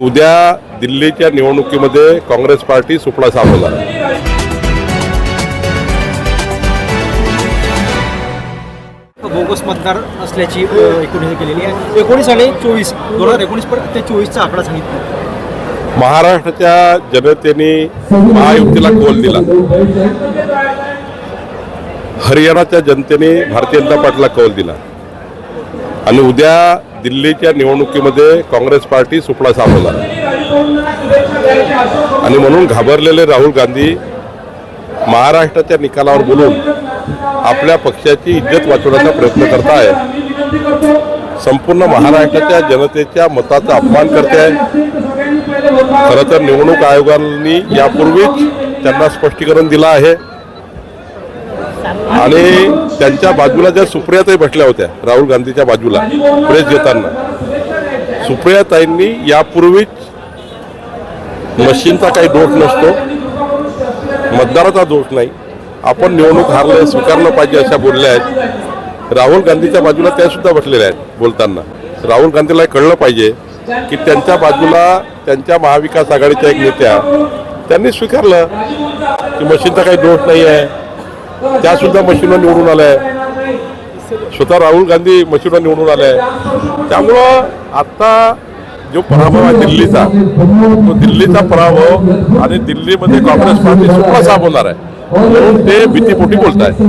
उद्या दिल्लीच्या निवडणुकीमध्ये काँग्रेस पार्टी सुपडा सावरणार बोगस मतदार असल्याची अ, एकूण हे केलेली आहे. एकोणीस आणि चोवीस दोन हजार एकोणीस पर्यंत ते चोवीसचा आकडा सांगितला. महाराष्ट्राच्या जनतेने महायुतीला कोल दिला. हरियाणाच्या जनतेने भारतीय जनता पार्टीला कौल दिला. आणि उद्या दिल्लीच्या निवडणुकीमध्ये काँग्रेस पार्टी सुपडा सावरणार आणि म्हणून घाबरलेले राहुल गांधी महाराष्ट्राच्या निकालावर बोलून आपल्या पक्षाची इज्जत वाचवण्याचा प्रयत्न करत आहे संपूर्ण महाराष्ट्राच्या जनतेच्या मताचा अपमान करते आहे खरं तर निवडणूक आयोगांनी यापूर्वीच त्यांना स्पष्टीकरण दिलं आहे. आणि त्यांच्या बाजूला ज्या सुप्रियाताई बसल्या होत्या राहुल गांधीच्या बाजूला प्रेस देताना सुप्रियाताईंनी यापूर्वीच मशीनचा काही दोष नसतो मतदाराचा दोष नाही. आपण निवडणूक हारलं स्वीकारलं पाहिजे अशा बोलल्या आहेत. राहुल गांधीच्या बाजूला त्या सुद्धा बसलेल्या आहेत बोलताना. राहुल गांधीला कळलं पाहिजे की त्यांच्या बाजूला त्यांच्या महाविकास आघाडीच्या एक नेत्या त्यांनी स्वीकारलं की मशीनचा काही दोष नाही आहे त्या सुद्धा मशीनवर निवडून आल्या. आहे स्वतः राहुल गांधी मशीनवर निवडून आले आहे त्यामुळं आता जो पराभव आहे दिल्लीचा तो दिल्लीचा पराभव आणि दिल्लीमध्ये काँग्रेस पार्टी सुपडा साफ होणार आहे. म्हणून ते भीतीपोटी बोलत आहे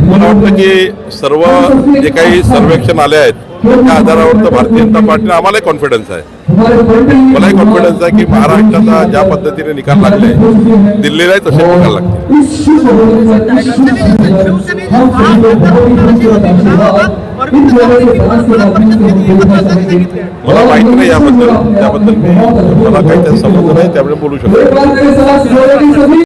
मला वाटतं की सर्व जे काही सर्वेक्षण आले आहेत त्या आधारावर तर भारतीय जनता पार्टीने आम्हालाही कॉन्फिडन्स आहे. मलाही कॉन्फिडन्स आहे की महाराष्ट्राचा ज्या पद्धतीने निकाल लागले दिल्लीलाही तसे निकाल लागले मला माहिती नाही याबद्दल त्याबद्दल मी मला काही त्या संबंध नाही त्यामुळे बोलू शकतो